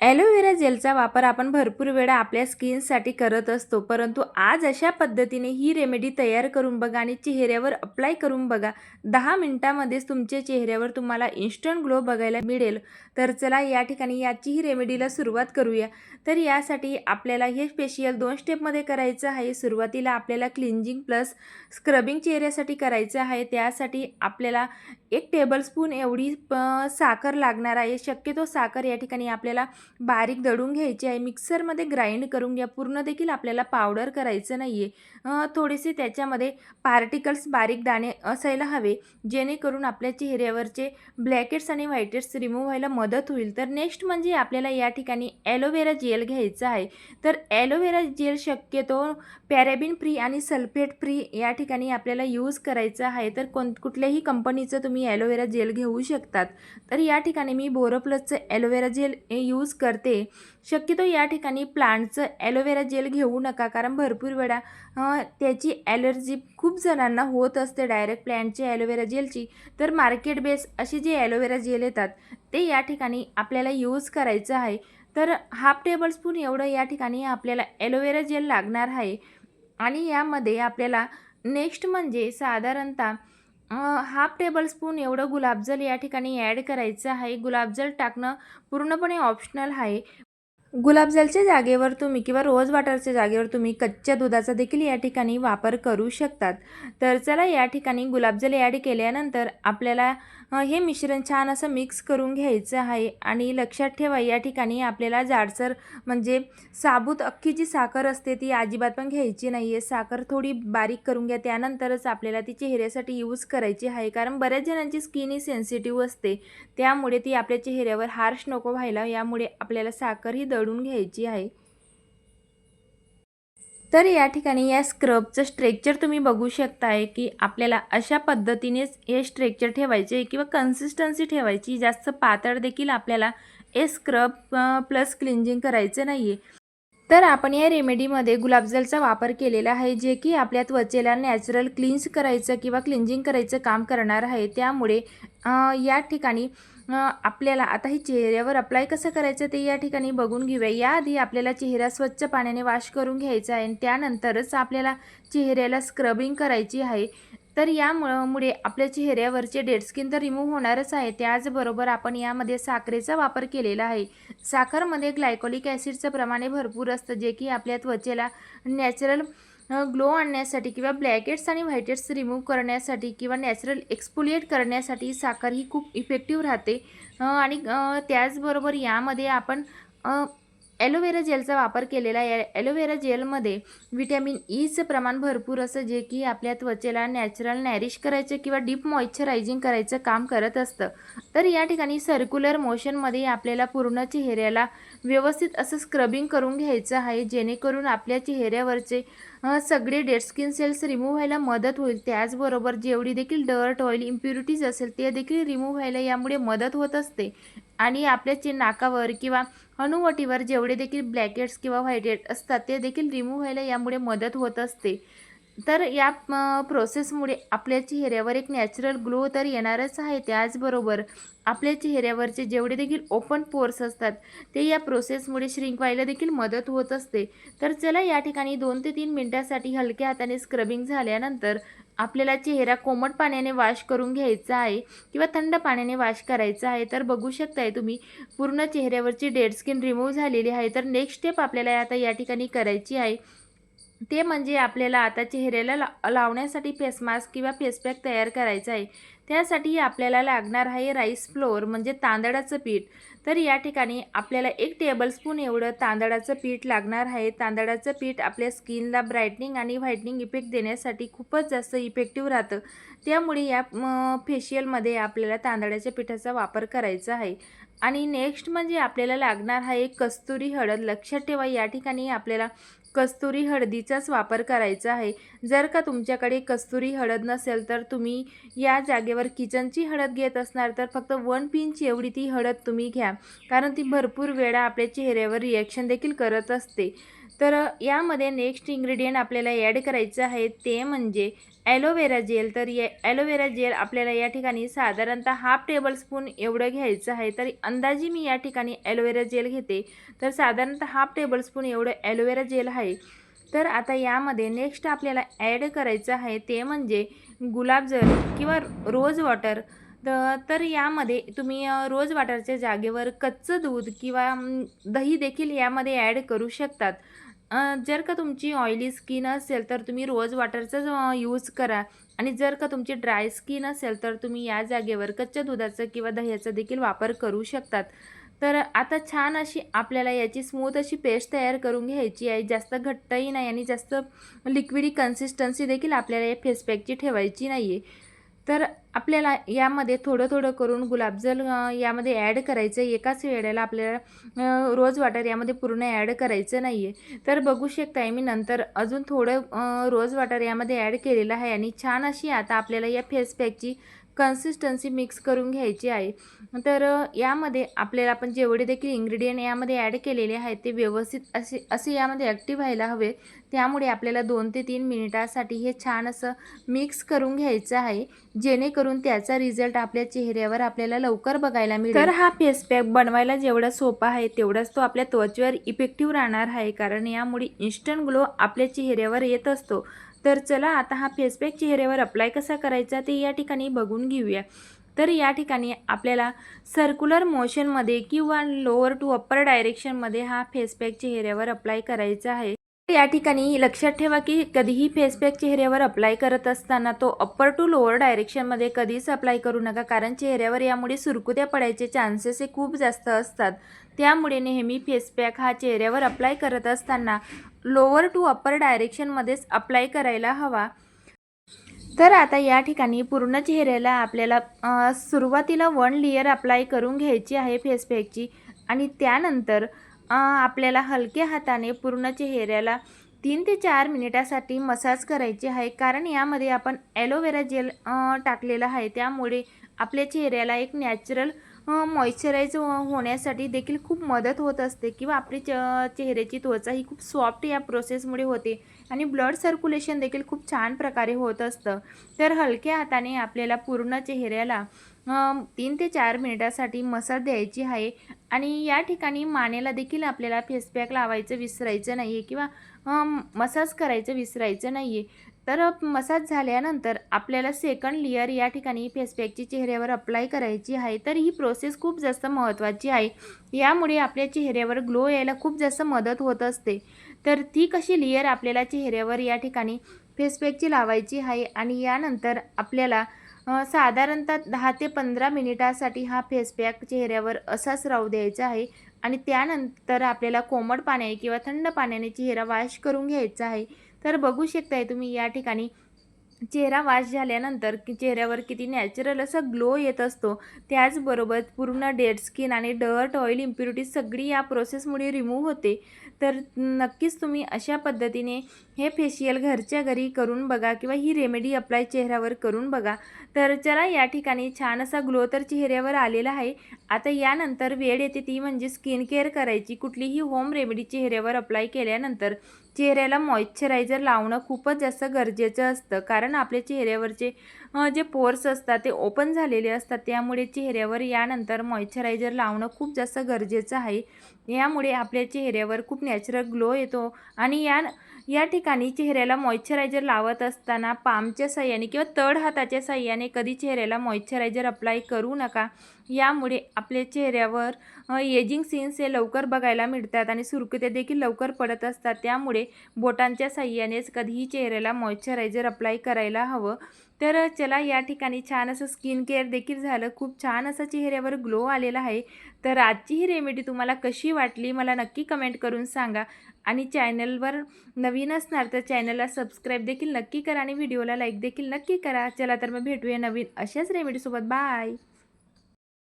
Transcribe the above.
Aloe vera जेलचा वापर आपण भरपूर वेळा आपल्या स्किनसाठी करत असतो परंतु आज अशा पद्धतीने ही रेमेडी तयार करून बघा आणि चेहऱ्यावर अप्लाय करून बघा. दहा मिनटामध्येच तुमच्या चेहऱ्यावर तुम्हाला इन्स्टंट ग्लो बघायला मिळेल. तर चला या ठिकाणी याची ही रेमेडीला सुरुवात करूया. तर यासाठी आपल्याला हे स्पेशियल दोन स्टेपमध्ये करायचं आहे. सुरुवातीला आपल्याला क्लिन्जिंग प्लस स्क्रबिंग चेहऱ्यासाठी करायचं आहे. त्यासाठी आपल्याला एक टेबलस्पून एवढी साखर लागणार आहे. शक्यतो साखर या ठिकाणी आपल्याला बारीक दळून घ्यायची आहे. मिक्सरमध्ये ग्राइंड करून घ्या. पूर्ण देखील आपल्याला पावडर करायचं नाही आहे थोडेसे त्याच्यामध्ये पार्टिकल्स बारीक दाणे असायला हवे जेणेकरून आपल्या चेहऱ्यावरचे ब्लॅकेट्स आणि व्हाईटेट्स रिमूव्ह व्हायला मदत होईल. तर नेक्स्ट म्हणजे आपल्याला या ठिकाणी ॲलोवेरा जेल घ्यायचं आहे. तर ॲलोवेरा जेल शक्यतो पॅरेबिन फ्री आणि सल्फेट फ्री या ठिकाणी आपल्याला यूज करायचं आहे. तर कोण कुठल्याही कंपनीचं तुम्ही ॲलोवेरा जेल घेऊ शकतात. तर या ठिकाणी मी बोरोप्लसचं ॲलोवेरा जेल यूज करते. शक्यतो या ठिकाणी प्लांटचं ॲलोवेरा जेल घेऊ नका कारण भरपूर वेळा त्याची ॲलर्जी खूप जणांना होत असते डायरेक्ट प्लांटची ॲलोवेरा जेलची. तर मार्केट बेस असे जे ॲलोवेरा जेल येतात ते या ठिकाणी आपल्याला यूज करायचं आहे. तर हाफ टेबलस्पून एवढं या ठिकाणी आपल्याला ॲलोवेरा जेल लागणार आहे. आणि यामध्ये आपल्याला नेक्स्ट म्हणजे साधारणतः हाफ टेबलस्पून एवढं गुलाबजल या ठिकाणी ॲड करायचं आहे. गुलाबजल टाकणं पूर्णपणे ऑप्शनल आहे. गुलाबजलच्या जागेवर तुम्ही किंवा रोज वॉटरच्या जागेवर तुम्ही कच्च्या दुधाचा देखील या ठिकाणी वापर करू शकतात. तर चला या ठिकाणी गुलाबजल ॲड केल्यानंतर आपल्याला हे मिश्रण छान असं मिक्स करून घ्यायचं आहे आणि लक्षात ठेवा या ठिकाणी आपल्याला जाडसर म्हणजे साबूत अख्खी जी साखर असते ती अजिबात पण घ्यायची नाही आहे साखर थोडी बारीक करून घ्या त्यानंतरच आपल्याला ती चेहऱ्यासाठी यूज करायची आहे. कारण बऱ्याच जणांची स्किन ही सेन्सिटिव्ह असते त्यामुळे ती आपल्या चेहऱ्यावर हार्श नको व्हायला यामुळे आपल्याला साखर ही दळून घ्यायची आहे. तर या ठिकाणी या स्क्रबचं स्ट्रेक्चर तुम्ही बघू शकताय की आपल्याला अशा पद्धतीनेच हे स्ट्रेक्चर ठेवायचे किंवा कन्सिस्टन्सी ठेवायची. जास्त पातळ देखील आपल्याला हे स्क्रब प्लस क्लिन्झिंग करायचं नाही आहे तर आपण या रेमेडीमध्ये गुलाबजलचा वापर केलेला आहे जे की आपल्या त्वचेला नॅचरल क्लीन्स करायचं किंवा क्लिन्झिंग करायचं काम करणार आहे. त्यामुळे या ठिकाणी आपल्याला आता हे चेहऱ्यावर अप्लाय कसं करायचं ते या ठिकाणी बघून घेऊया. याआधी आपल्याला चेहरा स्वच्छ पाण्याने वॉश करून घ्यायचा आहे आणि त्यानंतरच आपल्याला चेहऱ्याला स्क्रबिंग करायची आहे. तर यामुळे मुळे आपल्या चेहऱ्यावरचे डेड स्किन तर रिमूव्ह होणारच आहे. त्याचबरोबर आपण यामध्ये साखरेचा वापर केलेला आहे. साखरमध्ये ग्लायकोलिक ॲसिडचं प्रमाणे भरपूर असतं जे की आपल्या त्वचेला नॅचरल ग्लो आणण्यासाठी किंवा ब्लॅकेट्स आणि व्हाईटेट्स रिमूव्ह करण्यासाठी किंवा नॅचरल एक्सपोलिएट करण्यासाठी साखर ही खूप इफेक्टिव्ह राहते. आणि त्याचबरोबर यामध्ये आपण ॲलोवेरा जेलचा वापर केलेला आहे. ॲलोवेरा जेलमध्ये व्हिटॅमिन ईचं प्रमाण भरपूर असं जे की आपल्या त्वचेला नॅचरल नॅरिश करायचं किंवा डीप मॉइश्चरायझिंग करायचं काम करत असतं. तर या ठिकाणी सर्क्युलर मोशनमध्ये आपल्याला पूर्ण चेहऱ्याला व्यवस्थित असं स्क्रबिंग करून घ्यायचं आहे जेणेकरून आपल्या चेहऱ्यावरचे सगळे डेड स्किन सेल्स रिमूव्ह व्हायला मदत होईल. त्याचबरोबर जेवढी देखील डर्ट ऑइल इम्प्युरिटीज असेल ते देखील रिमूव्ह व्हायला यामुळे मदत होत असते. आणि आपल्या चे नाकावर किंवा हनुवटीवर जेवढे देखील ब्लॅकेट्स किंवा व्हाईटेट असतात ते देखील रिमूव्ह व्हायला यामुळे मदत होत असते. तर या प्रोसेसमुळे आपल्या चेहऱ्यावर एक नॅचरल ग्लो तर येणारच आहे. त्याचबरोबर आपल्या चेहऱ्यावरचे जेवढे देखील ओपन पोर्स असतात ते या प्रोसेसमुळे श्रिंक व्हायला देखील मदत होत असते. तर चला या ठिकाणी दोन ते तीन मिनटासाठी हलक्या हाताने स्क्रबिंग झाल्यानंतर आपल्याला चेहरा कोमट पाण्याने वॉश करून घ्यायचा आहे किंवा थंड पाण्याने वॉश करायचा आहे. तर बघू शकताय तुम्ही पूर्ण चेहऱ्यावरची डेड स्किन रिमूव्ह झालेली आहे. तर नेक्स्ट स्टेप आपल्याला आता या ठिकाणी करायची आहे. ते म्हणजे आपल्याला आता चेहऱ्याला ला लावण्यासाठी फेस मास्क किंवा फेस पॅक तयार करायचा आहे. त्यासाठी आपल्याला लागणार आहे राईस फ्लोअर म्हणजे तांदळाचं पीठ. तर या ठिकाणी आपल्याला एक टेबलस्पून एवढं तांदळाचं पीठ लागणार आहे. तांदळाचं पीठ आपल्या स्किनला ब्राईटनिंग आणि व्हाईटनिंग इफेक्ट देण्यासाठी खूपच जास्त इफेक्टिव्ह राहतं. त्यामुळे या फेशियलमध्ये आपल्याला तांदळाच्या पिठाचा वापर करायचा आहे. आणि नेक्स्ट म्हणजे आपल्याला लागणार आहे कस्तुरी हळद. लक्षात ठेवा या ठिकाणी आपल्याला कस्तुरी हळदीचाच वापर करायचा आहे. जर का तुमच्याकडे कस्तुरी हळद नसेल तर तुम्ही या जागेवर किचनची हळद घेत असणार तर फक्त वन पिंच एवढी ती हळद तुम्ही घ्या. कारण ती भरपूर वेळा आपल्या चेहऱ्यावर रिॲक्शन देखील करत असते. तर यामध्ये नेक्स्ट इंग्रेडियंट आपल्याला ॲड करायचं आहे ते म्हणजे ॲलोवेरा जेल तर या ॲलोवेरा जेल आपल्याला या ठिकाणी साधारणतः हाफ टेबलस्पून एवढं घ्यायचं आहे. तर अंदाजे मी या ठिकाणी ॲलोवेरा जेल घेते. तर साधारणतः हाफ टेबलस्पून एवढं ॲलोवेरा जेल आहे. तर आता यामध्ये नेक्स्ट आपल्याला ॲड करायचं आहे ते म्हणजे गुलाबजल किंवा रोज वॉटर तर तर यामध्ये तुम्ही रोज वॉटरच्या जागेवर कच्चं दूध किंवा दही देखील यामध्ये ॲड करू शकतात. जर का तुमची ऑइली स्किन असेल तर तुम्ही रोज वॉटरचाच यूज करा. आणि जर का तुमची ड्राय स्किन असेल तर तुम्ही या जागेवर कच्च्या दुधाचं किंवा दह्याचा देखील वापर करू शकतात. तर आता छान अशी आपल्याला याची स्मूथ अशी पेस्ट तयार करून घ्यायची आहे. जास्त घट्टही नाही आणि जास्त लिक्विडी कन्सिस्टन्सी देखील आपल्याला या फेसपॅकची ठेवायची नाही आहे तर आपल्याला यामध्ये थोडं थोडं करून गुलाबजल यामध्ये ॲड करायचं आहे. एकाच वेळेला आपल्याला रोज वॉटर यामध्ये पूर्ण ॲड करायचं नाही आहे. तर बघू शकता मी नंतर अजून थोडं रोज वॉटर यामध्ये ॲड केलेलं आहे आणि छान अशी आता आपल्याला या फेस पॅकची कन्सिस्टन्सी मिक्स करून घ्यायची आहे. तर यामध्ये आपल्याला आपण जेवढे देखील इन्ग्रेडियंट यामध्ये ॲड केलेले आहेत ते व्यवस्थित असे असे यामध्ये ॲक्टिव्ह व्हायला हवे. त्यामुळे आपल्याला दोन ते तीन मिनिटासाठी हे छान असं मिक्स करून घ्यायचं आहे. जेणेकरून त्याचा रिझल्ट आपल्या चेहऱ्यावर आपल्याला लवकर बघायला मिळेल. तर हा फेस पॅक बनवायला जेवढा सोपा आहे तेवढाच तो आपल्या त्वचेवर इफेक्टिव्ह राहणार आहे. कारण यामुळे इन्स्टंट ग्लो आपल्या चेहऱ्यावर येत असतो. तर चला आता हा फेस पॅक चेहऱ्यावर अप्लाय कसा करायचा ते या ठिकाणी बघून घेऊया. तर या ठिकाणी आपल्याला सर्क्युलर मोशनमध्ये किंवा लोअर टू अप्पर डायरेक्शनमध्ये हा फेस पॅक चेहऱ्यावर अप्लाय करायचा आहे. या ठिकाणी लक्षात ठेवा की कधीही फेस पॅक चेहऱ्यावर अप्लाय करत असताना तो अप्पर टू लोअर डायरेक्शनमध्ये कधीच अप्लाय करू नका कारण चेहऱ्यावर यामुळे सुरकुत्या पडायचे चान्सेस हे खूप जास्त असतात. त्यामुळे नेहमी फेस पॅक हा चेहऱ्यावर अप्लाय करत असताना लोअर टू अप्पर डायरेक्शनमध्येच अप्लाय करायला हवा. तर आता या ठिकाणी पूर्ण चेहऱ्याला आपल्याला सुरुवातीला वन लेअर अप्लाय करून घ्यायची आहे फेस पॅकची आणि त्यानंतर आपल्याला हलक्या हाताने पूर्ण चेहऱ्याला तीन ते चार मिनिटासाठी मसाज करायची आहे. कारण यामध्ये आपण ॲलोवेरा जेल टाकलेला टाकलेलं आहे. त्यामुळे आपल्या चेहऱ्याला एक नॅचरल मॉइश्चराईज हो, होण्यासाठी देखील खूप मदत होत असते किंवा आपली च चेहऱ्याची त्वचा ही खूप सॉफ्ट या प्रोसेसमुळे होते आणि ब्लड सर्क्युलेशन देखील खूप छान प्रकारे होत असतं. तर हलक्या हाताने आपल्याला पूर्ण चेहऱ्याला तीन ते चार मिनिटासाठी मसाज द्यायची आहे आणि या ठिकाणी मानेला देखील आपल्याला फेसपॅक लावायचं विसरायचं नाही आहे किंवा मसाज करायचं विसरायचं नाही आहे तर मसाज झाल्यानंतर आपल्याला सेकंड लेअर या ठिकाणी फेसपॅकची चेहऱ्यावर अप्लाय करायची आहे. तर ही प्रोसेस खूप जास्त महत्त्वाची आहे. यामुळे आपल्या चेहऱ्यावर ग्लो यायला खूप जास्त मदत होत असते. तर ती कशी लेअर आपल्याला चेहऱ्यावर या ठिकाणी फेसपॅकची लावायची आहे आणि यानंतर आपल्याला साधारणतः दहा ते पंधरा मिनिटासाठी हा फेसपॅक चेहऱ्यावर असाच राहू द्यायचा आहे आणि त्यानंतर आपल्याला कोमट पाण्याने किंवा थंड पाण्याने चेहरा वॉश करून घ्यायचा आहे. तर बघू शकताय तुम्ही या ठिकाणी. चेहरा वॉश झाल्यानंतर की चेहऱ्यावर किती नॅचरल असा ग्लो येत असतो. त्याचबरोबर पूर्ण डेड स्किन आणि डर्ट ऑइल इम्प्युरिटी सगळी या प्रोसेसमुळे रिमूव्ह होते. तर नक्कीच तुम्ही अशा पद्धतीने हे फेशियल घरच्या घरी करून बघा किंवा ही रेमेडी अप्लाय चेहऱ्यावर करून बघा. तर चला या ठिकाणी छान असा ग्लो तर चेहऱ्यावर आलेला आहे. आता यानंतर वेळ येते ती म्हणजे स्किन केअर करायची. कुठलीही होम रेमेडी चेहऱ्यावर अप्लाय केल्यानंतर चेहऱ्याला मॉइश्चरायझर लावणं खूपच जास्त गरजेचं असतं. कारण आपल्या चेहऱ्यावरचे जे पोर्स असतात ते ओपन झालेले असतात. त्यामुळे चेहऱ्यावर यानंतर मॉइश्चरायझर लावणं खूप जास्त गरजेचं आहे. यामुळे आपल्या चेहऱ्यावर खूप नॅचरल ग्लो येतो. आणि या या ठिकाणी चेहऱ्याला मॉइश्चरायझर लावत असताना पामच्या साह्याने किंवा तड हाताच्या साह्याने कधी चेहऱ्याला मॉइश्चरायझर अप्लाय करू नका. यामुळे आपल्या चेहऱ्यावर एजिंग सीन्स हे लवकर बघायला मिळतात आणि सुरकुत्या देखील लवकर पडत असतात. त्यामुळे बोटांच्या साह्यानेच कधीही चेहऱ्याला मॉइश्चरायझर अप्लाय करायला हवं. तर चला या ठिकाणी छान असं स्किन केअर देखील झालं. खूप छान असा चेहऱ्यावर ग्लो आलेला आहे. तर आजची ही रेमेडी तुम्हाला कशी वाटली मला नक्की कमेंट करून सांगा. आणि चॅनलवर नवीन असणार तर चॅनलला सबस्क्राईब देखील नक्की करा आणि व्हिडिओला लाईक देखील नक्की करा. चला तर मग भेटूया नवीन अशाच रेमेडीसोबत. बाय!